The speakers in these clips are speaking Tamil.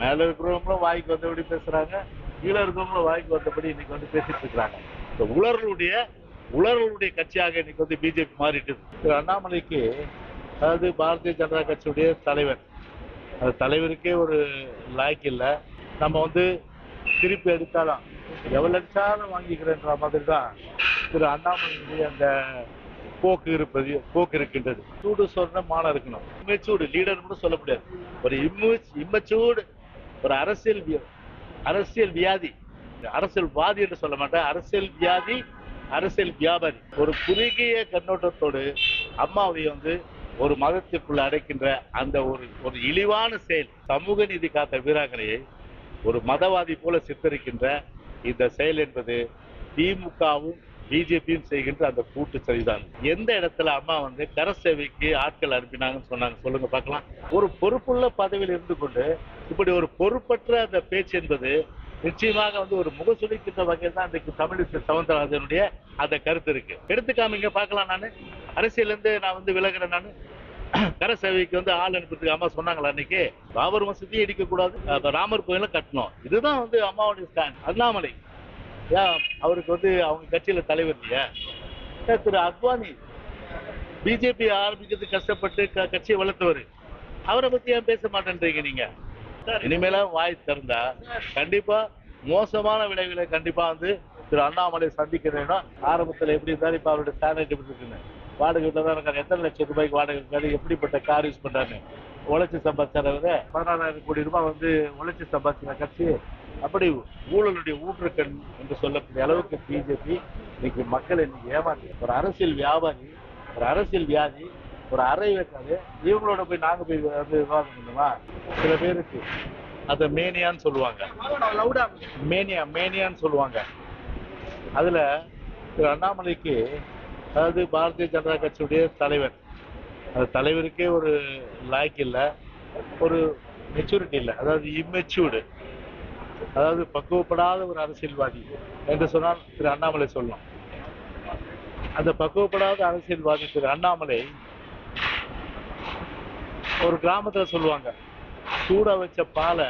மேல இருக்கிறவங்களும் வாய்க்கு வந்தபடி பேசுறாங்க கீழே இருக்கிறவங்களும் வாய்க்கு வந்தபடி இன்னைக்கு வந்து பேசிட்டு இருக்கிறாங்க. இந்த உலர்களுடைய உலர்களுடைய கட்சியாக இன்னைக்கு வந்து பிஜேபி மாறிட்டு திரு அண்ணாமலைக்கு அதாவது பாரதிய ஜனதா கட்சியுடைய தலைவர். அந்த தலைவருக்கே ஒரு லாய்க்கு இல்லை. நம்ம வந்து திருப்பி எடுத்தாலும் எவ்வளவு அடிச்சாலும் வாங்கிக்கிறேன்ற மாதிரி தான் திரு அண்ணாமலையுடைய அந்த போக்கு இருப்பது போக்கு இருக்கின்றது. சூடு சொர்ணமான இருக்கணும். இமைச்சூடு லீடர் கூட சொல்ல முடியாது. ஒரு இம்மச் இம்மச்சூடு ஒரு அரசியல் அரசியல் வியாதி. அரசியல்வாதி என்று சொல்ல மாட்டேன். அரசியல் வியாதி அரசியல் வியாபாரி ஒரு குறுகிய கண்ணோட்டத்தோடு அம்மாவை வந்து ஒரு மதத்திற்குள் அடைக்கின்ற அந்த ஒரு ஒரு இழிவான செயல் சமூக நீதி காத்த வீராங்கனையை ஒரு மதவாதி போல சித்தரிக்கின்ற இந்த செயல் என்பது திமுகவும் பிஜேபியும் செய்கின்ற அந்த கூட்டு சரிதான். எந்த இடத்துல அம்மா வந்து கர சேவைக்கு ஆட்கள் அனுப்பினாங்கன்னு சொன்னாங்க சொல்லுங்க பார்க்கலாம். ஒரு பொறுப்புள்ள பதவியில் இருந்து கொண்டு இப்படி ஒரு பொறுப்பற்ற அந்த பேச்சு என்பது நிச்சயமாக வந்து ஒரு முகசுளிக்கின்ற வகையில் தான் இன்றைக்கு தமிழிசை சவுந்தரராஜனுடைய அந்த கருத்து இருக்கு. எடுத்து பார்க்கலாம் நான். அரசியலேருந்து நான் வந்து விலகிறேன் நான். கர சேவைக்கு வந்து ஆள் அனுப்புறதுக்கு அம்மா சொன்னாங்களா அன்னைக்கு? பாபர் மசதியும் இடிக்க கூடாது ராமர் கோயில கட்டணும். இதுதான் வந்து அம்மாவுடைய ஸ்டாண்ட் அண்ணாமலை. ஏன் அவருக்கு வந்து அவங்க கட்சியில தலைவர் இல்லையா? திரு அத்வானி பிஜேபி ஆரம்பிக்கிறது கஷ்டப்பட்டு கட்சியை வளர்த்தவர். அவரை பத்தி ஏன் பேச மாட்டேன்றீங்க நீங்க? இனிமேல வாய் திறந்தா கண்டிப்பா மோசமான விளைவுகளை கண்டிப்பா வந்து திரு அண்ணாமலை சந்திக்கிறேன்னா ஆரம்பத்துல எப்படி இருந்தாரு இப்ப அவருடைய ஸ்டாண்டர்ட் எப்படி இருக்குன்னு. வாடகை வீட்டில் தான் இருக்காரு. எத்தனை லட்சம் ரூபாய்க்கு வாடகை இருக்காரு எப்படிப்பட்ட கார் யூஸ் பண்றாரு? உழைச்சி சம்பாதிச்சாரவர பதினாறாயிரம் கோடி ரூபாய் வந்து உழைச்சி சம்பாதிக்கிற கட்சி. அப்படி ஊழலுடைய ஊற்றுக்கண் என்று சொல்லக்கூடிய அளவுக்கு பிஜேபி இன்னைக்கு மக்களை இன்னைக்கு ஏமாத்தி ஒரு அரசியல் வியாபாரி ஒரு அரசியல் வியாதி ஒரு அறை வைக்காது இவங்களோட போய் நாங்க போய் வந்து விவாதம் பண்ணுமா? சில பேருக்கு அத மேனியான்னு சொல்லுவாங்க. மேனியா மேனியான்னு சொல்லுவாங்க. அதுல திரு அண்ணாமலைக்கு அதாவது பாரதிய ஜனதா கட்சியுடைய தலைவர். அந்த தலைவருக்கே ஒரு லாய்க்கு இல்லை ஒரு மெச்சூரிட்டி இல்லை அதாவது இம்மெச்சூர்டு அதாவது பக்குவப்படாத ஒரு அரசியல்வாதி என்று சொன்னால் திரு அண்ணாமலை சொல்லலாம். அந்த பக்குவப்படாத அரசியல்வாதி திரு அண்ணாமலை ஒரு கிராமத்துல சொல்லுவாங்க சூட வச்ச பாலை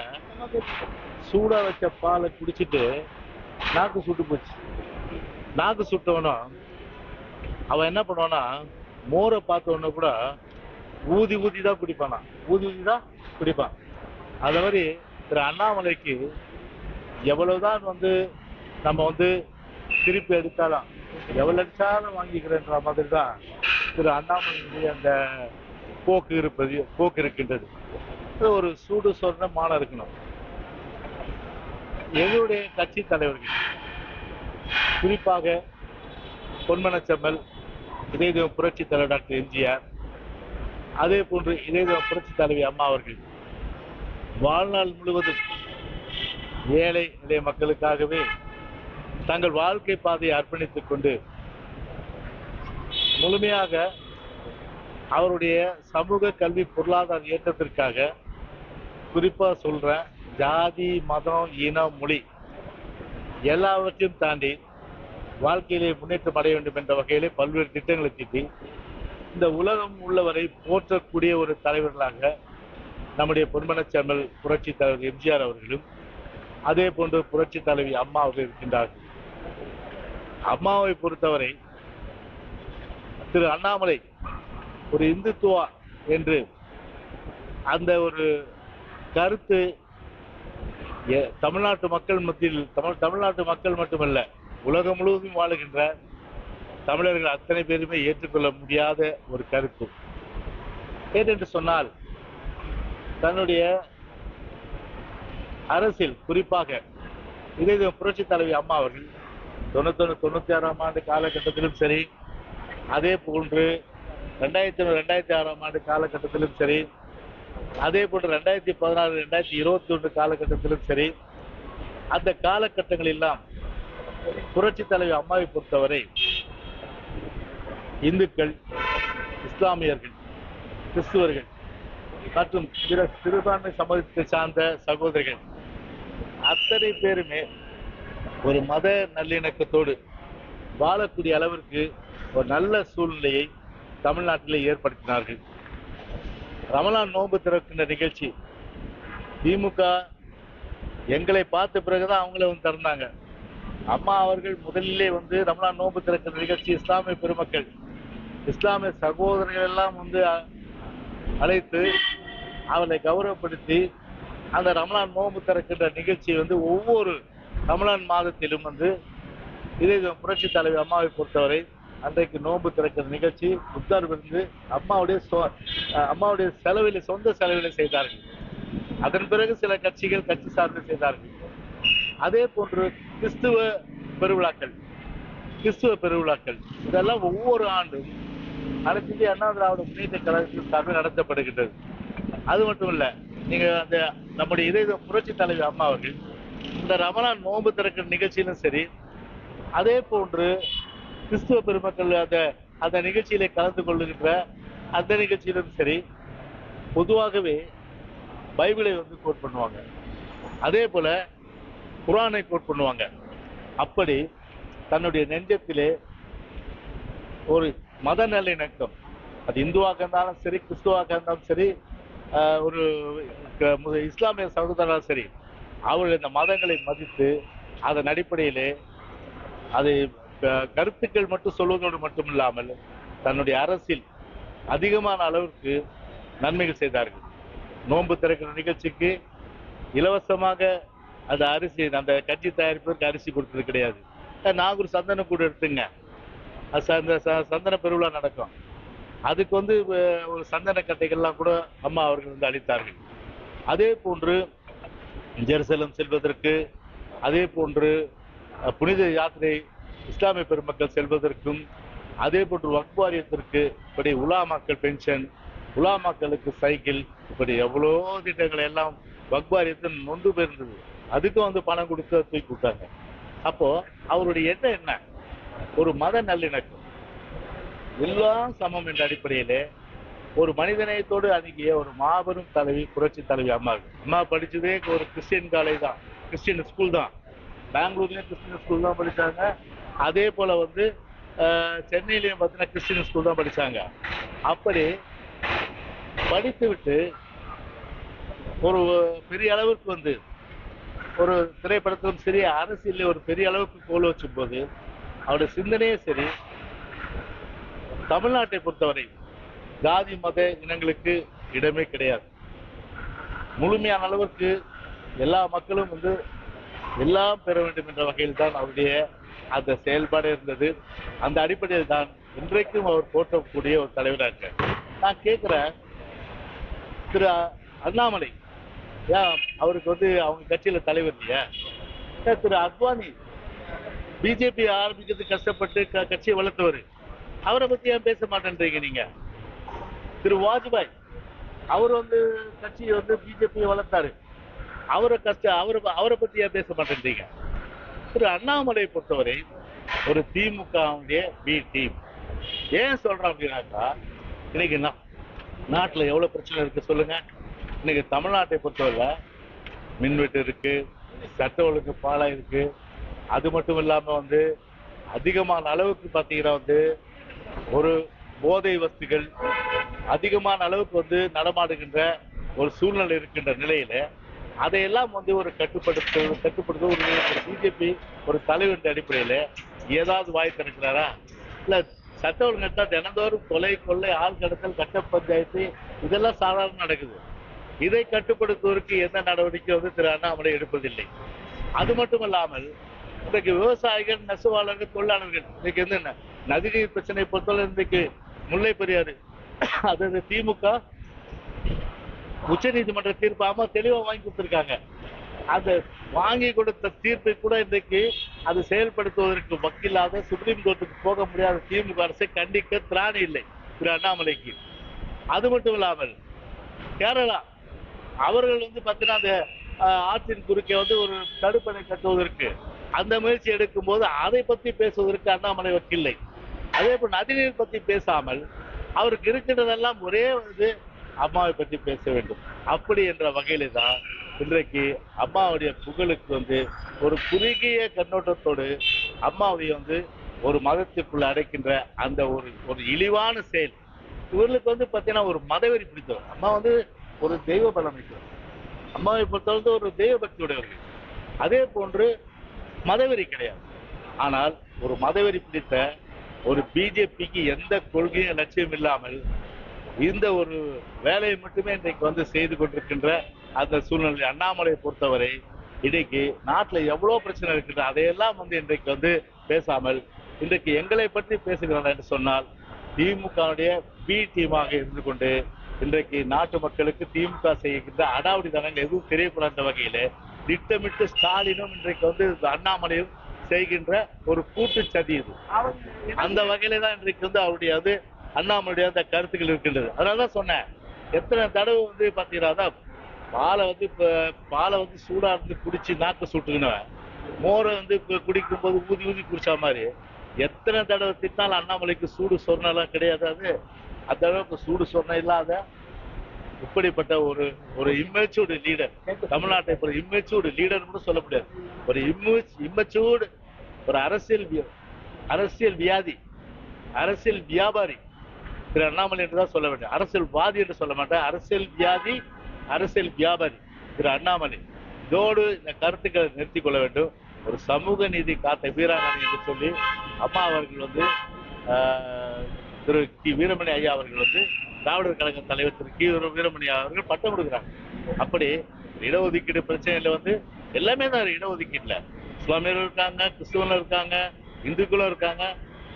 சூட வச்ச பாலை குடிச்சிட்டு நாக்கு சுட்டு போச்சு. நாக்கு சுட்டவனும் அவன் என்ன பண்ணுவானா மோரை பார்த்த உடனே கூட ஊதி ஊதி தான் குடிப்பானா ஊதி ஊதி தான் குடிப்பான். அது மாதிரி திரு அண்ணாமலைக்கு எவ்வளவுதான் வந்து நம்ம வந்து திருப்பி எடுத்தாலும் எவ்வளவு அடிச்சாலும் வாங்கிக்கிறேன்ற மாதிரி தான் திரு அண்ணாமலையுடைய அந்த போக்கு இருப்பது போக்கு இருக்கின்றது. ஒரு சூடு சொர்ணமான இருக்கணும். எங்களுடைய கட்சி தலைவர்கள் குறிப்பாக பொன்மனச்செம்மல் இதயதேவ புரட்சி தலைவர் டாக்டர் எம்ஜிஆர் அதே போன்று இதயதேவ புரட்சி தலைவி அம்மா அவர்கள் வாழ்நாள் முழுவதும் ஏழை எளிய மக்களுக்காகவே தங்கள் வாழ்க்கை பாதையை அர்ப்பணித்துக் கொண்டு முழுமையாக அவருடைய சமூக கல்வி பொருளாதார இயக்கத்திற்காக குறிப்பாக சொல்கிறேன் ஜாதி மதம் இனம் மொழி எல்லாவற்றையும் தாண்டி வாழ்க்கையிலே முன்னேற்றம் அடைய வேண்டும் என்ற வகையிலே பல்வேறு திட்டங்களை தீட்டி இந்த உலகம் உள்ளவரை போற்றக்கூடிய ஒரு தலைவர்களாக நம்முடைய பொன்மனச்சமல் புரட்சி தலைவர் எம்ஜிஆர் அவர்களும் அதே போன்று புரட்சி தலைவி அம்மா அவர்கள் இருக்கின்றார்கள் அம்மாவை பொறுத்தவரை திரு அண்ணாமலை ஒரு இந்துத்துவா என்று அந்த ஒரு கருத்து தமிழ்நாட்டு மக்கள் மத்தியில் தமிழ் தமிழ்நாட்டு மக்கள் மட்டுமல்ல உலகம் முழுவதும் வாழுகின்ற தமிழர்கள் அத்தனை பேருமே ஏற்றுக்கொள்ள முடியாத ஒரு கருத்து. ஏனென்று சொன்னால் தன்னுடைய அரசியல் குறிப்பாக இதே புரட்சி தலைவி அம்மா அவர்கள் தொண்ணூத்தொன்னு தொண்ணூத்தி ஆறாம் ஆண்டு காலகட்டத்திலும் சரி அதே போன்று ரெண்டாயிரத்தி ஒன்று ரெண்டாயிரத்தி ஆறாம் ஆண்டு காலகட்டத்திலும் சரி அதே போன்று ரெண்டாயிரத்தி பதினாறு ரெண்டாயிரத்தி இருபத்தி ஒன்று காலகட்டத்திலும் சரி அந்த காலகட்டங்கள் எல்லாம் புரட்சி தலைவி அம்மாவை பொறுத்தவரை இந்துக்கள் இஸ்லாமியர்கள் கிறிஸ்துவர்கள் மற்றும் பிற சிறுபான்மை சமூகத்தை சார்ந்த சகோதரிகள் அத்தனை பேருமே ஒரு மத நல்லிணக்கத்தோடு வாழக்கூடிய அளவிற்கு ஒரு நல்ல சூழ்நிலையை தமிழ்நாட்டிலே ஏற்படுத்தினார்கள். ரமலான் நோன்பு திறக்கின்ற நிகழ்ச்சி திமுக எங்களை பார்த்த பிறகுதான் அவங்கள வந்து திறந்தாங்க. அம்மா அவர்கள் முதலிலே வந்து ரமலான் நோன்பு திறக்கிற நிகழ்ச்சி இஸ்லாமிய பெருமக்கள் இஸ்லாமிய சகோதரர்கள் எல்லாம் வந்து அழைத்து அவளை கௌரவப்படுத்தி அந்த ரமலான் நோன்பு திறக்கின்ற நிகழ்ச்சி வந்து ஒவ்வொரு ரமலான் மாதத்திலும் வந்து இதே புரட்சி தலைவி அம்மாவை பொறுத்தவரை அன்றைக்கு நோன்பு திறக்கிற நிகழ்ச்சி புத்தர் விருந்து அம்மாவுடைய அம்மாவுடைய செலவில் சொந்த செலவில் செய்தார்கள். அதன் பிறகு சில கட்சிகள் கட்சி சார்ந்து செய்தார்கள். அதே போன்று கிறிஸ்துவ பெருவிழாக்கள் கிறிஸ்துவ பெருவிழாக்கள் இதெல்லாம் ஒவ்வொரு ஆண்டும் அனைத்து அண்ணா திராவிட முன்னேற்ற கழகத்தின் சார்பில் நடத்தப்படுகின்றது. அது மட்டும் இல்லை நீங்க அந்த நம்முடைய இதய புரட்சி தலைவி அம்மா அவர்கள் இந்த ரமலான் நோன்பு திறக்கிற நிகழ்ச்சியிலும் சரி அதே போன்று கிறிஸ்துவ பெருமக்கள் அந்த அந்த நிகழ்ச்சியில கலந்து கொள்ளுகின்ற அந்த நிகழ்ச்சியிலும் சரி பொதுவாகவே பைபிளை வந்து கோட் பண்ணுவாங்க. அதே போல குரானை கோட் பண்ணுவாங்க. அப்படி தன்னுடைய நெஞ்சத்திலே ஒரு மத நல்லிணக்கம் அது இந்துவாக இருந்தாலும் சரி கிறிஸ்துவாக இருந்தாலும் சரி ஒரு இஸ்லாமிய சகோதரராலும் சரி அவர்கள் இந்த மதங்களை மதித்து அதன் அடிப்படையிலே அதை க- கருத்துக்கள் மட்டும் சொல்வதோடு மட்டும் இல்லாமல் தன்னுடைய அரசில் அதிகமான அளவிற்கு நன்மைகள் செய்தார்கள். நோன்பு திறக்கிற நிகழ்ச்சிக்கு இலவசமாக அந்த அரிசி அந்த கஞ்சி தயாரிப்பதற்கு அரிசி கொடுத்தது கிடையாது. நாகூர் சந்தன கூட எடுத்துங்க. ச- அந்த சந்தன பெருவிழா நடக்கும். அதுக்கு வந்து ஒரு சந்தன கட்டைகள்லாம் கூட அம்மா அவர்கள் வந்து அளித்தார்கள். அதே போன்று ஜெருசலம் செல்வதற்கு அதே போன்று புனித யாத்திரை இஸ்லாமிய பெருமக்கள் செல்வதற்கும் அதே போன்று வக்வாரியத்திற்கு இப்படி உலாமாக்கள் பென்ஷன் உலாமாக்களுக்கு சைக்கிள் இப்படி எவ்வளோ திட்டங்களை எல்லாம் வக்வாரியத்தில் நொந்து போயிருந்தது. அதுக்கும் வந்து பணம் கொடுத்து தூக்கி விட்டாங்க. அப்போ அவருடைய எண்ணம் என்ன? ஒரு மத நல்லிணக்கம். எல்லாம் சமம் என்ற அடிப்படையிலே ஒரு மனிதநேயத்தோடு அணுகிய ஒரு மாபெரும் தலைவி புரட்சி தலைவி அம்மா அம்மா படிச்சதே ஒரு கிறிஸ்டியன் காலேஜ் தான். கிறிஸ்டியன் ஸ்கூல் தான். பெங்களூர்லேயும் கிறிஸ்டியன் ஸ்கூல் தான் படித்தாங்க அதே போல வந்து சென்னையிலையும் பார்த்தீங்கன்னா கிறிஸ்டியன் ஸ்கூல் தான் படிச்சாங்க. அப்படி படித்து விட்டு ஒரு பெரிய அளவுக்கு வந்து ஒரு திரைப்படத்திலும் சரி அரசியலில் ஒரு பெரிய அளவுக்கு கோல் வச்சும் போது அவருடைய சிந்தனையே சரி தமிழ்நாட்டை பொறுத்தவரை ஜாதி மத இனங்களுக்கு இடமே கிடையாது. முழுமையான அளவுக்கு எல்லா மக்களும் வந்து எல்லாம் பெற வேண்டும் என்ற வகையில் தான் அவருடைய அந்த செயல்பாடு இருந்தது. அந்த அடிப்படையில் தான் இன்றைக்கும் அவர் போற்றக்கூடிய ஒரு தலைவராக நான் கேட்கிறேன் திரு அண்ணாமலை ஏன் அவருக்கு வந்து அவங்க கட்சியில தலைவர் இல்லையா? ஏன் திரு அத்வானி பிஜேபி ஆரம்பிக்கிறது கஷ்டப்பட்டு க- கட்சியை வளர்த்தவர். அவரை பத்தி ஏன் பேச மாட்டேன்றீங்க நீங்க? திரு வாஜ்பாய் அவர் வந்து கட்சியை வந்து பிஜேபியை வளர்த்தாரு. அவரை கஷ்ட அவரை அவரை பத்தி ஏன் பேச மாட்டேன்றீங்க? திரு அண்ணாமலை பொறுத்தவரை ஒரு திமுகவுடைய பி டீம் ஏன் சொல்றோம் அப்படின்னாக்கா இன்னைக்கு நா- நாட்டுல எவ்வளவு பிரச்சனை இருக்கு சொல்லுங்க. இன்னைக்கு தமிழ்நாட்டை பொறுத்தவரை மின்வெட்டு இருக்கு சட்ட ஒழுங்கு பாலம் இருக்கு அது மட்டும் இல்லாம வந்து அதிகமான அளவுக்கு பாத்தீங்கன்னா வந்து ஒரு போதை வஸ்துகள் அதிகமான அளவுக்கு வந்து நடமாடுகின்ற ஒரு சூழ்நிலை இருக்கின்ற நிலையில அதையெல்லாம் வந்து ஒரு கட்டுப்படுத்த கட்டுப்படுத்த ஒரு பிஜேபி ஒரு தலைவர் அடிப்படையில ஏதாவது வாய் திறக்கிறாரா? இல்ல சட்ட ஒழுங்கா தினந்தோறும் கொலை கொள்ளை ஆள் கடத்தல் கட்ட பஞ்சாயத்து இதெல்லாம் சாதாரண நடக்குது. இதை கட்டுப்படுத்துவதற்கு எந்த நடவடிக்கை வந்து திரு அண்ணாமலை எடுப்பதில்லை. அது மட்டும் இல்லாமல் இன்றைக்கு விவசாயிகள் நெசவாளர்கள் தொழிலாளர்கள் இன்னைக்கு என்ன? நதிநீர் பிரச்சனை பொறுத்தவரை இன்றைக்கு முல்லை பெரியாறு அதாவது திமுக உச்ச நீதிமன்ற தீர்ப்பு ஆமா தெளிவா வாங்கி கொடுத்திருக்காங்க. அந்த வாங்கி கொடுத்த தீர்ப்பை கூட இன்றைக்கு அது செயல்படுத்துவதற்கு வக்கில்லாத சுப்ரீம் கோர்ட்டுக்கு போக முடியாத திமுக அரசை கண்டிக்க திராணி இல்லை திரு அண்ணாமலைக்கு. அது மட்டும் இல்லாமல் கேரளா அவர்கள் வந்து பார்த்தீங்கன்னா அந்த ஆற்றின் குறுக்கே வந்து ஒரு தடுப்பணை கட்டுவதற்கு அந்த முயற்சி எடுக்கும் போது அதை பத்தி பேசுவதற்கு அண்ணாமலை வக்கில்லை. அதே போல் நதிநீர் பற்றி பேசாமல் அவருக்கு இருக்கின்றதெல்லாம் ஒரே வந்து அம்மாவை பற்றி பேச வேண்டும். அப்படி என்ற வகையில தான் இன்றைக்கு அம்மாவுடைய புகழுக்கு வந்து ஒரு குறுகிய கண்ணோட்டத்தோடு அம்மாவை வந்து ஒரு மதத்திற்குள்ள அடைக்கின்ற அந்த ஒரு ஒரு இழிவான செயல். இவர்களுக்கு வந்து பார்த்தீங்கன்னா ஒரு மதவெறி பிடித்தவர். அம்மா வந்து ஒரு தெய்வ பலம் அம்மாவை பொறுத்தவரை ஒரு தெய்வ பக்தி உடையவர்கள். அதே போன்று மதவெறி கிடையாது. ஆனால் ஒரு மதவெறி பிடித்த ஒரு பிஜேபிக்கு எந்த கொள்கையும் லட்சியம் இல்லாமல் இந்த ஒரு வேலையை மட்டுமே இன்றைக்கு வந்து செய்து கொண்டிருக்கின்ற அந்த சூழ்நிலை அண்ணாமலையை பொறுத்தவரை இன்னைக்கு நாட்டில் எவ்வளோ பிரச்சனை இருக்குது அதையெல்லாம் வந்து இன்றைக்கு வந்து பேசாமல் இன்றைக்கு எங்களை பற்றி பேசுகிறார் என்று சொன்னால் திமுகவுடைய பி டீமாக இருந்து கொண்டு இன்றைக்கு நாட்டு மக்களுக்கு திமுக செய்கின்ற அடாவடி தனங்கள் எதுவும் தெரியக்கூடாத வகையில் திட்டமிட்டு ஸ்டாலினும் இன்றைக்கு வந்து அண்ணாமலையும் செய்கின்ற ஒரு கூட்டு சதி இது. அந்த வகையில தான் இன்றைக்கு வந்து அவருடைய அது அண்ணாமலுடைய அந்த கருத்துக்கள் இருக்கின்றது. அதனாலதான் சொன்னேன். எத்தனை தடவை வந்து பாத்தீங்கன்னா பாலை வந்து இப்ப பாலை வந்து சூடா இருந்து குடிச்சு நாக்கு சுட்டுக்கினவன் மோரை வந்து குடிக்கும் போது ஊதி ஊதி குடிச்சா மாதிரி எத்தனை தடவை திட்டினாலும் அண்ணாமலைக்கு சூடு சொர்ணெல்லாம் கிடையாது அது. அந்த அளவுக்கு சூடு சொர்ணம் இல்லாத இப்படிப்பட்ட ஒரு ஒரு இம்மெச்சூர்டு லீடர் தமிழ்நாட்டை ஒரு இம்மெச்சூர்டு லீடர் கூட சொல்ல முடியாது. ஒரு இம்மெச் இம்மெச்சூர்டு ஒரு அரசியல் அரசியல் வியாதி அரசியல் வியாபாரி. திரு அண்ணாமலை என்று தான் சொல்ல வேண்டும். அரசியல்வாதி என்று சொல்ல மாட்டேன் அரசியல் வியாதி அரசியல் வியாபாரி. திரு அண்ணாமலை இதோடு இந்த கருத்துக்களை நிறுத்திக் கொள்ள வேண்டும். ஒரு சமூக நீதி காத்த வீராங்கனை என்று சொல்லி அம்மா அவர்கள் வந்து திரு கி. வீரமணி ஐயா அவர்கள் வந்து திராவிடர் கழக தலைவர் திரு கி. வீரமணி அவர்கள் பட்டம் கொடுக்குறாங்க. அப்படி இடஒதுக்கீடு பிரச்சனையில வந்து எல்லாமே தான் இடஒதுக்கீட்டுல இஸ்லாமியர்கள் இருக்காங்க கிறிஸ்துவனும் இருக்காங்க இந்துக்களும் இருக்காங்க.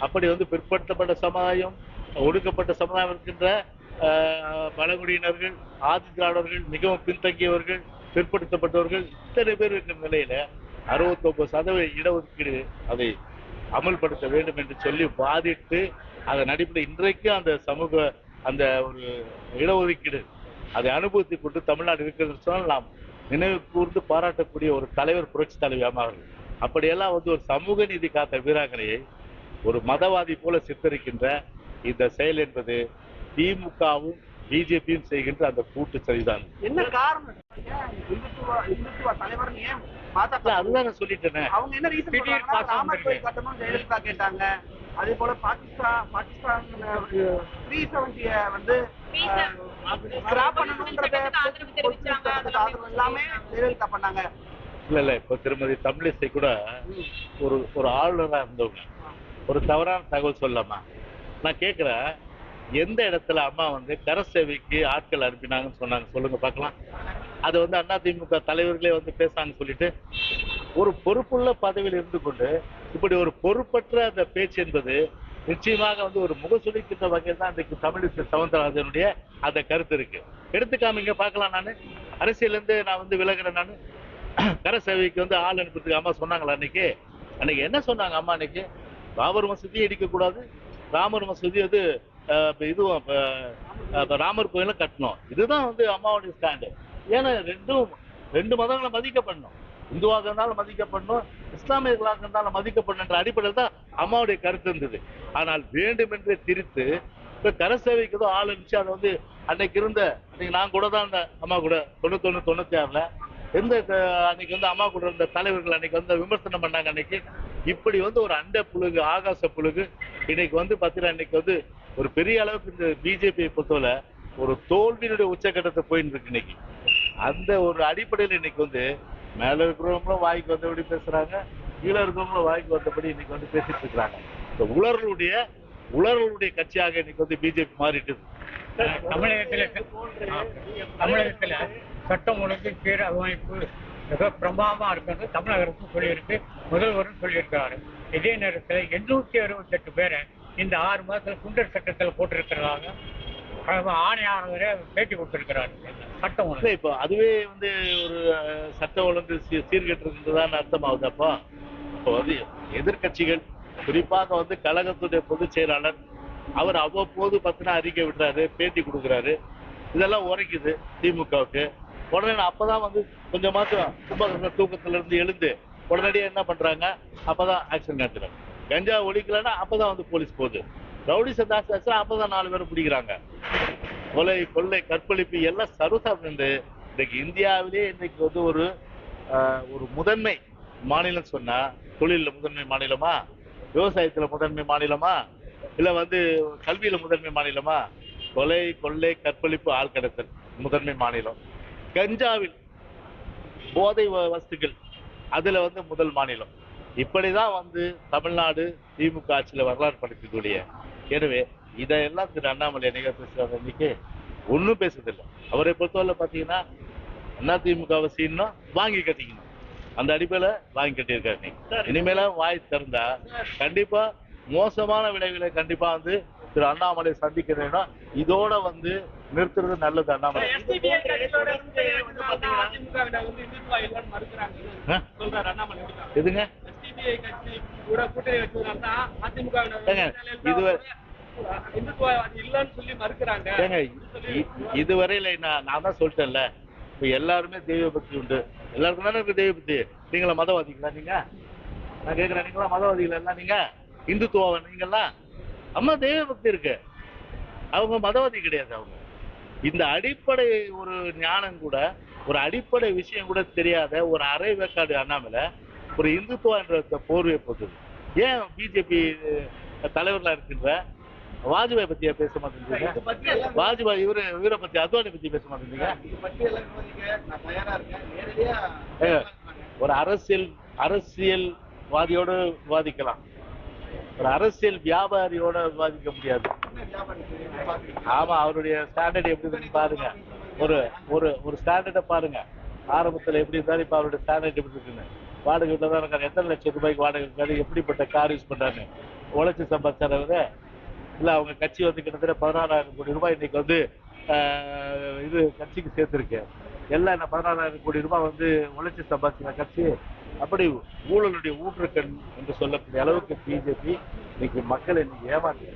அப்படி வந்து பிற்படுத்தப்பட்ட சமுதாயம் ஒடுக்கப்பட்ட சமுதாயம் இருக்கின்ற ஆஹ், பழங்குடியினர்கள் ஆதி திராவிடர்கள் மிகவும் பின்தங்கியவர்கள் பிற்படுத்தப்பட்டவர்கள் இத்தனை பேர் இருக்கிற நிலையில அறுபத்தொன்பது சதவீத இடஒதுக்கீடு அதை அமல்படுத்த வேண்டும் என்று சொல்லி வாதிட்டு அதன் அடிப்படையில் இன்றைக்கும் அந்த சமூக அந்த ஒரு இடஒதுக்கீடு அதை அனுபவித்துக் கொண்டு தமிழ்நாடு இருக்கிறது சொன்னால் நாம் நினைவு கூர்ந்து பாராட்டக்கூடிய ஒரு தலைவர் புரட்சி தலைவி அம்மா அவர்கள் அப்படியெல்லாம் வந்து ஒரு சமூக நீதி காத்த வீராங்கனையை ஒரு மதவாதி போல சித்தரிக்கின்ற இந்த செயல் என்பது திமுகவும் பிஜேபியும் செய்கின்ற அந்த கூட்டு சரிதான். என்ன காரணம்? அதுதான் நான் சொல்லிட்டேனே. அவங்க என்ன ரீசன் ராமர். கோயில் கட்டணும் ஜெயலலிதா கேட்டாங்க. அதே போல பாகிஸ்தான் பாகிஸ்தான் த்ரீ செவன்டிய வந்து பண்ணணும்ன்றத ஆதரவு தெரிவிச்சாங்க. அதுக்கு ஆதரவு எல்லாமே ஜெயலலிதா பண்ணாங்க. இல்ல இல்ல இப்ப திருமதி தமிழிசை கூட ஒரு ஒரு ஆளுநரா இருந்தவங்க. ஒரு தவறான தகவல் சொல்லலாமா? நான் கேக்குறேன் எந்த இடத்துல அம்மா வந்து கர சேவைக்கு ஆட்கள் அனுப்பினாங்கன்னு சொன்னாங்க சொல்லுங்க பார்க்கலாம். அது வந்து அதிமுக தலைவர்களே வந்து பேசாங்கன்னு சொல்லிட்டு ஒரு பொறுப்புள்ள பதவியில் இருந்து கொண்டு இப்படி ஒரு பொறுப்பற்ற அந்த பேச்சு என்பது நிச்சயமாக வந்து ஒரு முகசுளிக்கின்ற வகையில் தான் இன்றைக்கு தமிழிசை சவுந்தரராஜனுடைய அந்த கருத்து இருக்கு. எடுத்துக்காம காமிங்க பார்க்கலாம் நான். அரசியலேருந்து நான் வந்து விலகிறேன் நான். கர சேவைக்கு வந்து ஆள் அனுப்புறதுக்கு அம்மா சொன்னாங்களா அன்னைக்கு? அன்னைக்கு என்ன சொன்னாங்க அம்மா அன்னைக்கு? பாபர் மசூதி இடிக்கக்கூடாது. ராமர் மசூதி அது இதுவும் ராமர் கோயிலும் கட்டணும். இதுதான் வந்து அம்மாவுடைய ஸ்டாண்டு ஏன்னா ரெண்டும் ரெண்டு மதங்களை மதிக்கப்படணும். இந்துவாக இருந்தாலும் மதிக்கப்படணும் இஸ்லாமியர்களாக இருந்தாலும் மதிக்கப்படணுன்ற அடிப்படையில் தான் அம்மாவுடைய கருத்து இருந்தது. ஆனால் வேண்டுமென்றே திரித்து இப்போ கரசேவைக்கு ஏதோ ஆள் இருந்துச்சு அதை வந்து அன்னைக்கு இருந்த அன்னைக்கு நான் கூட தான் இருந்தேன் அம்மா கூட தொண்ணூத்தொன்னு தொண்ணூத்தி ஆறுல எந்த அன்னைக்கு வந்து அம்மா கூட இருந்த தலைவர்கள் அன்னைக்கு வந்து விமர்சனம் பண்ணாங்க அன்னைக்கு. இப்படி வந்து ஒரு அண்ட புழுகு ஆகாச புழுகு இன்னைக்கு வந்து பாத்தீங்கன்னா இன்னைக்கு வந்து ஒரு பெரிய அளவுக்கு இந்த பிஜேபியை பொறுத்தவரை ஒரு தோல்வியினுடைய உச்சக்கட்டத்தை போயிட்டு இருக்கு இன்னைக்கு. அந்த ஒரு அடிப்படையில் இன்னைக்கு வந்து மேல இருக்கிறவங்களும் வாய்க்கு வந்தபடி பேசுறாங்க கீழே இருக்கிறவங்களும் வாய்க்கு வந்தபடி இன்னைக்கு வந்து பேசிட்டு இருக்கிறாங்க. இந்த உலர்களுடைய உலர்களுடைய கட்சியாக இன்னைக்கு வந்து பிஜேபி மாறிட்டு தமிழகத்துல தமிழகத்துல சட்டம் ஒழுங்கு சீரமைப்பு மிக பிரமாதமா இருக்கிறது தமிழக அரசு சொல்லியிருக்கு முதல்வரும் சொல்லியிருக்கிறாரு. இதே நேரத்தில் எண்ணூத்தி அறுபத்தெட்டு பேரை இந்த ஆறு மாதத்துல குண்டர் சட்டத்தில் போட்டிருக்கிறதாக அஹ், ஆணையாளரே பேட்டி கொடுத்திருக்கிறாரு. சட்டம் ஒழுங்கு இப்போ அதுவே வந்து ஒரு சட்டம் ஒழுங்கு சீ- சீர்கெட்டு அர்த்தமாகுது. அப்போ இப்போ வந்து எதிர்க்கட்சிகள் குறிப்பாக வந்து கழகத்துடைய பொதுச் செயலாளர் அவர் அவ்வப்போது பத்தின அறிக்கை விடுறாரு பேட்டி கொடுக்குறாரு. இதெல்லாம் உரைக்குது திமுகவுக்கு. உடனே அப்பதான் வந்து கொஞ்சம் மாசம் சும்மா தூக்கத்துல இருந்து எழுந்து உடனடியா என்ன பண்றாங்க? அப்பதான் ஆக்ஷன் காட்டுறாங்க. கஞ்சா ஒழிக்கலன்னா அப்பதான் வந்து போலீஸ் போகுது. ரவுடி சந்தாஸ் ஆச்சுன்னா அப்பதான் நாலு பேரும் பிடிக்கிறாங்க. கொலை கொள்ளை கற்பழிப்பு எல்லாம் சர்வசாதாரணம் இருந்து இன்னைக்கு இந்தியாவிலே இன்னைக்கு வந்து ஒரு ஆஹ், ஒரு முதன்மை மாநிலம் சொன்னா தொழில முதன்மை மாநிலமா? விவசாயத்துல முதன்மை மாநிலமா? இல்ல வந்து கல்வியில முதன்மை மாநிலமா? கொலை கொள்ளை கற்பழிப்பு ஆள் கடத்தல் முதன்மை மாநிலம். கஞ்சாவில் போதை வஸ்துக்கள் அதுல வந்து முதல் மாநிலம். இப்படிதான் வந்து தமிழ்நாடு திமுக ஆட்சியில வரலாறு படைக்கக்கூடிய. எனவே இதையெல்லாம் திரு அண்ணாமலை என்னைக்கா பேசுறாரு இன்னைக்கு ஒன்றும் பேசுறதில்லை. அவரை பொறுத்தவரை பார்த்தீங்கன்னா அண்ணா திமுகவை சீன்னா வாங்கி கட்டிக்கணும். அந்த அடிப்படையில வாங்கி கட்டியிருக்காரு இனிமேல வாய் திறந்தா கண்டிப்பா மோசமான விளைவுகளை கண்டிப்பா வந்து திரு அண்ணாமலை சந்திக்கிறேன்னா இதோட வந்து நிறுத்துறது நல்லது அண்ணாமலை. எதுங்க? இதுவரையில நான் தான் சொல்லிட்டேன்ல. இப்ப எல்லாருமே தெய்வ பக்தி உண்டு. எல்லாருக்கும் தானே இருக்கு தெய்வ பக்தி? நீங்களா மதவாதிகளா நீங்க? நான் கேக்குறேன் நீங்களா மதவாதிகளா எல்லாம் நீங்க? இந்துத்துவா நீங்கெல்லாம் அம்மா தெய்வ பக்தி இருக்கு. அவங்க மதவாதி கிடையாது அவங்க. இந்த அடிப்படை ஒரு ஞானம் கூட ஒரு அடிப்படை விஷயம் கூட தெரியாத ஒரு அரை வேக்காடு அண்ணாமலை ஒரு இந்துத்துவா என்ற போர்வை போட்டது. ஏன் பிஜேபி தலைவர்களா இருக்கின்ற வாஜ்பாய் பத்தியா பேச எல்லாம் வாஜ்பாய் இவரு இவரை பத்தி அத்வானி பத்தி பேச ஏங்க, ஒரு அரசியல் அரசியல்வாதியோட விவாதிக்கலாம். ஒரு அரசியல் வியாபாரியோட விவாதிக்க முடியாது. ஆமா அவருடைய ஸ்டாண்டர்ட் எப்படி இருக்குன்னு பாருங்க. ஒரு ஒரு ஒரு ஸ்டாண்டர்டை பாருங்க. ஆரம்பத்துல எப்படி இருந்தாரு இப்ப அவருடைய ஸ்டாண்டர்ட் எப்படி இருக்குன்னு. வாடகை வீட்டுல தான் இருக்காரு எத்தனை லட்சம் ரூபாய்க்கு வாடகை இருக்காரு எப்படிப்பட்ட கார் யூஸ் பண்றாரு உழைச்சி சம்பாதிச்சாரு இல்ல அவங்க கட்சி வந்து கிட்டத்தட்ட பதினாறாயிரம் கோடி ரூபாய் இன்னைக்கு வந்து ஆஹ், இது கட்சிக்கு சேர்த்திருக்கு. எல்லாம் என்ன பதினாறாயிரம் கோடி ரூபாய் வந்து உழைச்சி சம்பாதிச்ச கட்சி? அப்படி ஊழலுடைய ஊற்றுக்கண் என்று சொல்லக்கூடிய அளவுக்கு பிஜேபி இன்னைக்கு மக்களை இன்னைக்கு ஏமாற்றி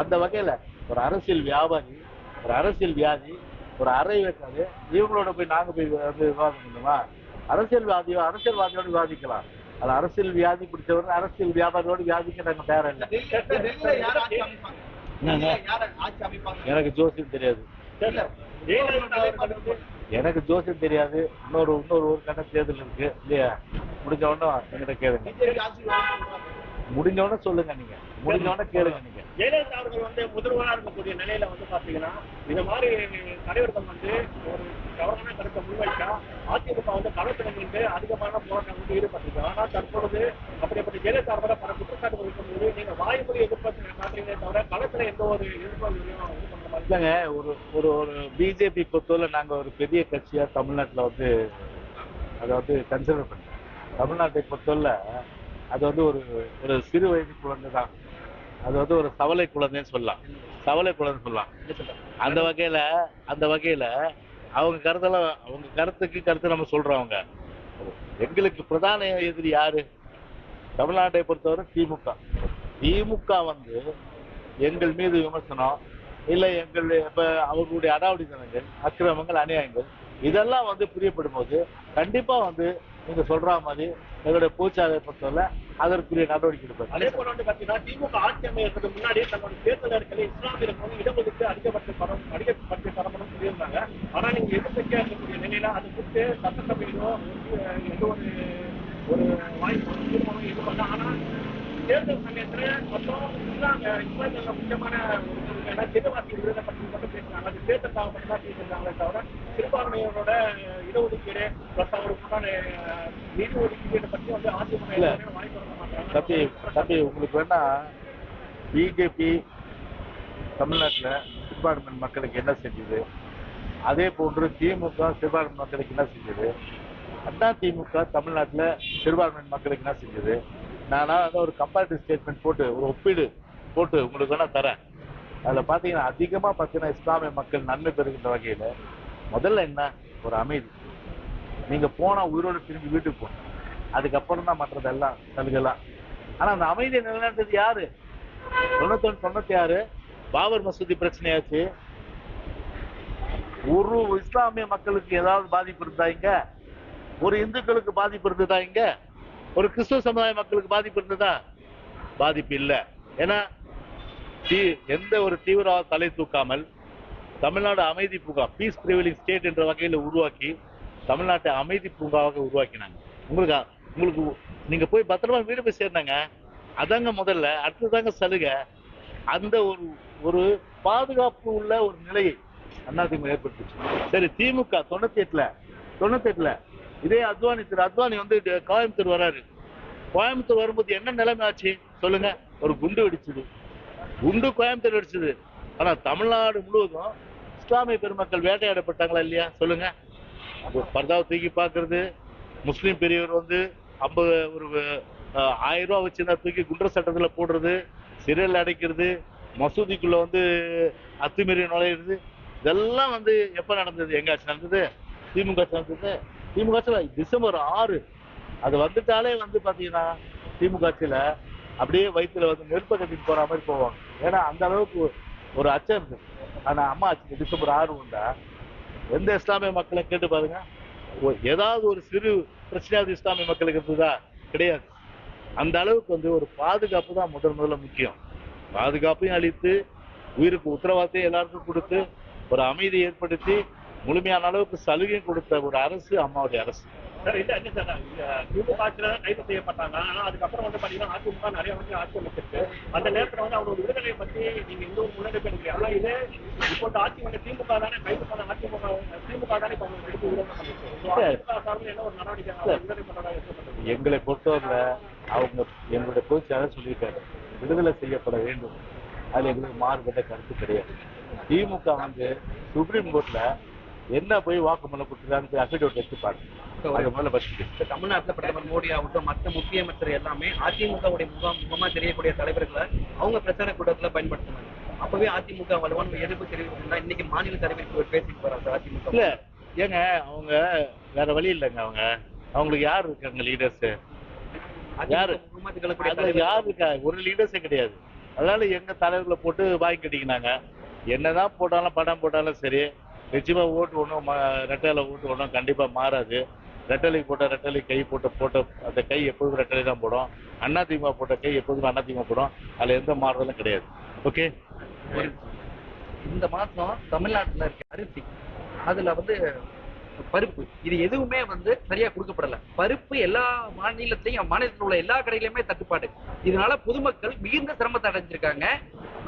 அந்த வகையில ஒரு அரசியல் வியாபாரி ஒரு அரசியல் வியாதி ஒரு அறை வைக்காது இவங்களோட போய் நாங்க போய் வந்து விவாதம் பண்ணுமா? அரசியல்வாதியோ அரசியல்வாதியோடு விவாதிக்கலாம். அது அரசியல் வியாதி பிடிச்சவர் அரசியல் வியாபாரியோடு வியாதிக்க நாங்க தயாரா இல்லை எனக்கு ஜோசியம் தெரியாது. எனக்கு ஜோசியம் தெரியாது. இன்னொரு இன்னொரு ஒரு கட்ட தேர்தல் இருக்கு. இல்லையா? முடிஞ்ச உடனே என்கிட்ட கேளுங்க. பிஜேபி ஆட்சி வரும்னு முடிஞ்ச உடனே சொல்லுங்க நீங்க. முடிஞ்ச உடனே கேளுங்க நீங்க. ஜெயலலிதா அவர்கள் வந்து முதல்வராக இருக்கக்கூடிய நிலையில வந்து பாத்தீங்கன்னா இந்த மாதிரி தலைவர்கள் வந்து ஒரு தவறான கருத்தை முன்வைச்சா அதிமுக வந்து களத்துல நின்று அதிகமான போராட்டம் வந்து ஈடுபட்டிருக்கு. ஆனா தற்பொழுது அப்படிப்பட்ட ஜெயலலிதா அவரை பல குற்றச்சாட்டுகள் இருக்கும்போது நீங்க வாய்மொழி எதிர்ப்பு காட்டுறீங்களே தவிர களத்துல எந்த ஒரு எதிர்ப்பு ஒரு ஒரு ஒரு பிஜேபி பொறுத்தவரை நாங்க ஒரு பெரிய கட்சியா தமிழ்நாட்டுல வந்து அதை வந்து கன்சிடர் பண்ணோம் தமிழ்நாட்டை பொறுத்தவரை அது வந்து ஒரு ஒரு சிறு வயது குழந்தை தான் அது வந்து ஒரு சவலை குழந்தைன்னு சொல்லலாம். சவலை குழந்தை சொல்லலாம். அந்த வகையில அந்த வகையில அவங்க கருத்தெல்லாம் அவங்க கருத்துக்கு கருத்து நம்ம சொல்றோம் அவங்க. எங்களுக்கு பிரதான எதிரி யாரு? தமிழ்நாட்டை பொறுத்தவரை திமுக. திமுக வந்து எங்கள் மீது விமர்சனம் இல்லை எங்கள் இப்ப அவர்களுடைய அடாவடித்தனங்கள் அக்கிரமங்கள் அநியாயங்கள் இதெல்லாம் வந்து புரியப்படும் போது கண்டிப்பா வந்து நீங்க சொல்ற மாதிரி எங்களுடைய பூச்சாலை பொறுத்தவரை அதற்குரிய நடவடிக்கை எடுப்பது அதே போல வந்து பாத்தீங்கன்னா திமுக ஆட்சி அமைக்கிறதுக்கு முன்னாடி தன்னுடைய தேர்தல் இடத்துல இஸ்லாமியருக்கு வந்து இடஒதுக்கீடு அதிகபட்ச தரம் அதிகபட்ச தரப்படும் சொல்லியிருந்தாங்க. ஆனா நீங்க எதிர்கட்சியா இருக்கக்கூடிய நிலையில அது குறித்து சட்டசபையிலோ எந்த ஒரு ஒரு வாய்ப்பு தீர்மானம் இது பண்ணல ஆனா தேர்தல் சமயத்துல மொத்தம் முக்கியமான சிறுவாசி விருதை பற்றி மட்டும் பேசுறாங்க அது தேர்தலுக்காக மட்டும் தான் பேசியிருக்காங்களே தவிர சிறுபான்மையினரோட இடஒதுக்கீடு பிளஸ் அவருக்கான நிதி ஒதுக்கீடு பற்றி வந்து அதிமுக கொடுக்க தம்பி தம்பி உங்களுக்கு வேணா பிஜேபி தமிழ்நாட்டுல சிறுபான்மை மக்களுக்கு என்ன செஞ்சது? அதே போன்று திமுக சிறுபான்மை மக்களுக்கு என்ன செஞ்சது? அண்ணா திமுக தமிழ்நாட்டுல சிறுபான்மை மக்களுக்கு என்ன செஞ்சது? நானா வந்து ஒரு கம்பேரிட்டிவ் ஸ்டேட்மெண்ட் போட்டு ஒரு ஒப்பீடு போட்டு உங்களுக்கு வேணா தரேன். அதுல பாத்தீங்கன்னா அதிகமா பாத்தீங்கன்னா இஸ்லாமிய மக்கள் நன்மை பெறுகின்ற வகையில முதல்ல என்ன? ஒரு அமைதி. நீங்க போனா உயிரோட திரும்பி வீட்டுக்கு போகணும் அதுக்கப்புறம் தான் மற்றதெல்லாம் சலுகலாம். ஆனா அந்த அமைதியை நிலைநாட்டது யாரு? தொண்ணூத்தொன்னு தொண்ணூத்தி ஆறு பாபர் மசூதி பிரச்சனையாச்சு. ஒரு இஸ்லாமிய மக்களுக்கு ஏதாவது பாதிப்பு இருந்தா இங்க? ஒரு இந்துக்களுக்கு பாதிப்பு இருந்ததா இங்க? ஒரு கிறிஸ்துவ சமுதாய மக்களுக்கு பாதிப்பு இருந்ததா? பாதிப்பு இல்லை. ஏன்னா தீ- எந்த ஒரு தீவிரவாத தலை தூக்காமல் தமிழ்நாடு அமைதி பூங்கா பீஸ் பிரிவிலிங் ஸ்டேட் என்ற வகையில் உருவாக்கி தமிழ்நாட்டை அமைதி பூங்காவாக உருவாக்கினாங்க. உங்களுக்கு? உங்களுக்கு நீங்கள் போய் பத்திரமா வீடு போய் சேர்ந்தாங்க அதாங்க முதல்ல. அடுத்ததாங்க சலுகை. அந்த ஒரு ஒரு பாதுகாப்பு உள்ள ஒரு நிலையை அதிமுக ஏற்பட்டுச்சு சரி திமுக தொண்ணூத்தி எட்டுல தொண்ணூத்தி எட்டுல இதே அத்வானி திரு அத்வானி வந்து கோயம்புத்தூர் வராரு. கோயம்புத்தூர் வரும்போது என்ன நிலைமை ஆச்சு? சொல்லுங்க. ஒரு குண்டு வெடிச்சது. குண்டு கோயம்புத்தூர் வெடிச்சது. ஆனா தமிழ்நாடு முழுவதும் இஸ்லாமிய பெருமக்கள் வேட்டையாடப்பட்டாங்களா இல்லையா? சொல்லுங்க. பர்தாவை தூக்கி பார்க்கறது. முஸ்லீம் பெரியவர் வந்து ஐம்பது ஒரு ஆயிரம் ரூபா வச்சிருந்தா தூக்கி குண்டர் சட்டத்தில் போடுறது சிறையில் அடைக்கிறது மசூதிக்குள்ள வந்து அத்துமீறி நுழையிறது இதெல்லாம் வந்து எப்போ நடந்தது? எங்காச்சும் நடந்தது? திமுக நடந்தது? திமுக டிசம்பர் ஆறு. அது வந்துட்டாலே வந்து பாத்தீங்கன்னா திமுக ஆட்சியில அப்படியே வயிற்றுல வந்து நெருப்ப கட்டிட்டு போற மாதிரி போவாங்க. ஏன்னா அந்த அளவுக்கு ஒரு அச்சம் இருக்கு. ஆனா அம்மா ஆட்சி டிசம்பர் ஆறு உண்டா? எந்த இஸ்லாமிய மக்களை கேட்டு பாருங்க. ஏதாவது ஒரு சிறு பிரச்சனையாவது இஸ்லாமிய மக்களுக்கு இருந்ததா? கிடையாது. அந்த அளவுக்கு வந்து ஒரு பாதுகாப்பு தான் முதல் முதல்ல முக்கியம். பாதுகாப்பையும் அளித்து உயிருக்கு உத்தரவாதத்தையும் எல்லாருக்கும் கொடுத்து ஒரு அமைதியை ஏற்படுத்தி முழுமையான அளவுக்கு சலுகையும் கொடுத்த ஒரு அரசு அம்மாவுடைய அரசு. சார் இல்ல இல்ல சார் திமுக ஆட்சியில கைது செய்யப்பட்டாங்க. ஆனா அதுக்கப்புறம் வந்து பாத்தீங்கன்னா அதிமுக நிறைய வந்து ஆட்சி அமைச்சிருக்கு. அந்த நேரத்துல வந்து அவரோட விடுதலையை பத்தி நீங்க எந்த ஒரு முன்னெடுப்பு எடுக்கிறீங்க ஆனா இது இப்போ இந்த ஆட்சி வந்து திமுக தானே கைது பண்ண அதிமுக திமுக தானே இப்போ எடுத்து விடுதலை சார்பில் என்ன ஒரு நடவடிக்கை அவங்க விடுதலை இருக்கட்டும் எங்களை பொறுத்தவரை அவங்க எங்களுடைய பொதுச்செயலாளர் சொல்லியிருக்காரு விடுதலை செய்யப்பட வேண்டும். அதுல எங்களுக்கு மாறுபட்ட கருத்து கிடையாது. திமுக வந்து சுப்ரீம் கோர்ட்ல என்ன போய் வாக்குமூலம் கொடுத்துருக்கான்னு அஃபிடவிட் எடுத்து பாருங்க. தமிழ்நாட்டுல பிரதமர் மோடி ஆகட்டும் மற்ற முக்கிய அமைச்சர் எல்லாமே அதிமுகவுடைய முகம் முகமா தெரியக்கூடிய தலைவர்களை அவங்க பிரச்சார கூட்டத்துல பயன்படுத்தினாங்க. அப்பவே அதிமுக வலுவான எதிர்ப்பு தெரிவிச்சிருந்தா இன்னைக்கு மாநில தலைவர் பேசிட்டு போறாங்க அதிமுக. இல்ல ஏங்க அவங்க வேற வழி இல்லைங்க அவங்க. அவங்களுக்கு யார் இருக்காங்க லீடர்ஸ் யாரு? யார் இருக்கா? ஒரு லீடர்ஸே கிடையாது. அதனால எங்க தலைவர்களை போட்டு வாங்கி கட்டிக்கினாங்க. என்னதான் போட்டாலும் படம் போட்டாலும் சரி நிச்சயமா ஓட்டு ஒன்றும் ரெட்டலை ஓட்டு ஒன்றும் கண்டிப்பா மாறாது. ரெட்டலை போட்ட ரெட்டலை கை போட்ட போட்ட அந்த கை எப்போதும் ரெட்டலை தான் போடும். அண்ணா திமுக போட்ட கை எப்போதும் அண்ணா திமுக போடும். அதுல எந்த மாறுதலும் கிடையாது. ஓகே இந்த மாசம் தமிழ்நாட்டுல இருக்க அரிசி அதுல வந்து பருப்பு இது எதுவுமே வந்து சரியா கொடுக்கப்படல. பருப்பு எல்லா மாநிலத்திலையும் மாநிலத்தில் உள்ள எல்லா கடையிலுமே தட்டுப்பாடு. இதனால பொதுமக்கள் மிகுந்த சிரமத்தை அடைஞ்சிருக்காங்க.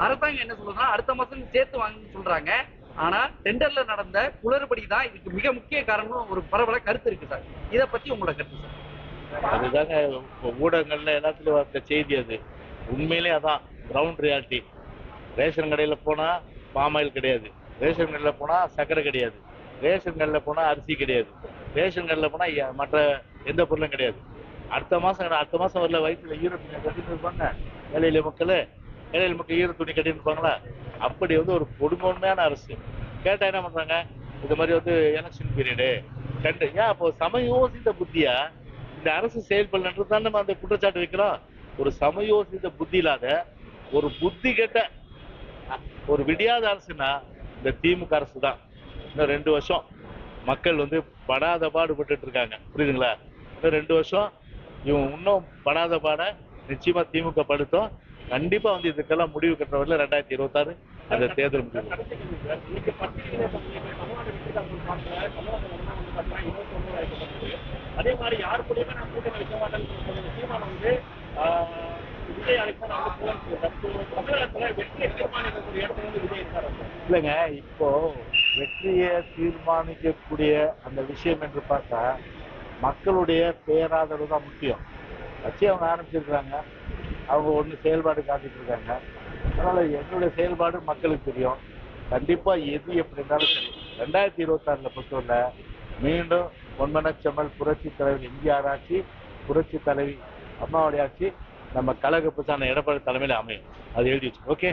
அரசாங்கம் என்ன சொல்றதுன்னா அடுத்த மாசம் சேர்த்து வாங்கன்னு சொல்றாங்க. ஆனா டெண்டர்ல நடந்த குளறுபடி தான் இதுக்கு மிக முக்கிய காரணம் ஒரு பரவல கருத்து இருக்கு சார். இத பத்தி உங்களோட கருத்து சார். அதுதாங்க இப்போ ஊடகங்கள்ல எல்லாத்துலயும் வந்த செய்தி அது. உண்மையிலே அதான் கிரவுண்ட் ரியாலிட்டி ரேஷன் கடையில போனா பாமாயில் கிடையாது. ரேஷன் கடையில போனா சர்க்கரை கிடையாது. ரேஷன் கடையில போனா அரிசி கிடையாது. ரேஷன் கடையில போனா மற்ற எந்த பொருளும் கிடையாது. அடுத்த மாசம் அடுத்த மாசம் வரல வயிற்றுல ஈர கட்டிட்டு இருப்பாங்க? வேலையில மக்கள் இடையில மட்டும் ஈர துணி கட்டியிருப்பாங்களா? அப்படி வந்து ஒரு கொடுமையான அரசு. கேட்டா என்ன பண்றாங்க? இது மாதிரி வந்து எலெக்ஷன் பீரியடு கண்டு ஏன் அப்போ சமயோசித புத்தியா? இந்த அரசு செயல்படலன்றது தான் நம்ம அந்த குற்றச்சாட்டு வைக்கிறோம். ஒரு சமயோசித புத்தி இல்லாத ஒரு புத்தி கெட்ட ஒரு விடியாத அரசுனா இந்த திமுக அரசு தான். இன்னும் ரெண்டு வருஷம் மக்கள் வந்து படாத பாடுபட்டு இருக்காங்க. புரியுதுங்களா? இன்னும் ரெண்டு வருஷம் இவன் இன்னும் படாத பாட நிச்சயமா திமுக படுத்தும். கண்டிப்பா வந்து இதுக்கெல்லாம் முடிவு கட்டுறவரில் ரெண்டாயிரத்தி இருபத்தாறு அந்த தேர்தல் முடிவு. அதே மாதிரி யாரு கூடயுமே நான் கூட்டணி வைக்க மாட்டேன்னு சீமான் வந்து. இல்லைங்க இப்போ வெற்றியை தீர்மானிக்கக்கூடிய அந்த விஷயம் என்று பார்த்தா மக்களுடைய பேராதரவு தான் முக்கியம். கட்சி அவங்க ஆரம்பிச்சிருக்காங்க அவங்க ஒன்று செயல்பாடு காட்டிட்டு இருக்காங்க. அதனால என்னுடைய செயல்பாடு மக்களுக்கு தெரியும். கண்டிப்பா எது எப்படி இருந்தாலும் சரி. ரெண்டாயிரத்தி இருபத்தாறுல பொறுத்தவரை மீண்டும் பொன்மனச்செம்மல் புரட்சி தலைவர் எம்ஜிஆர் ஆட்சி புரட்சி தலைவி அம்மாவுடைய ஆட்சி நம்ம கழக பிரச்சார எடப்பாடி தலைமையில் அமையும். அது எழுதி வச்சு ஓகே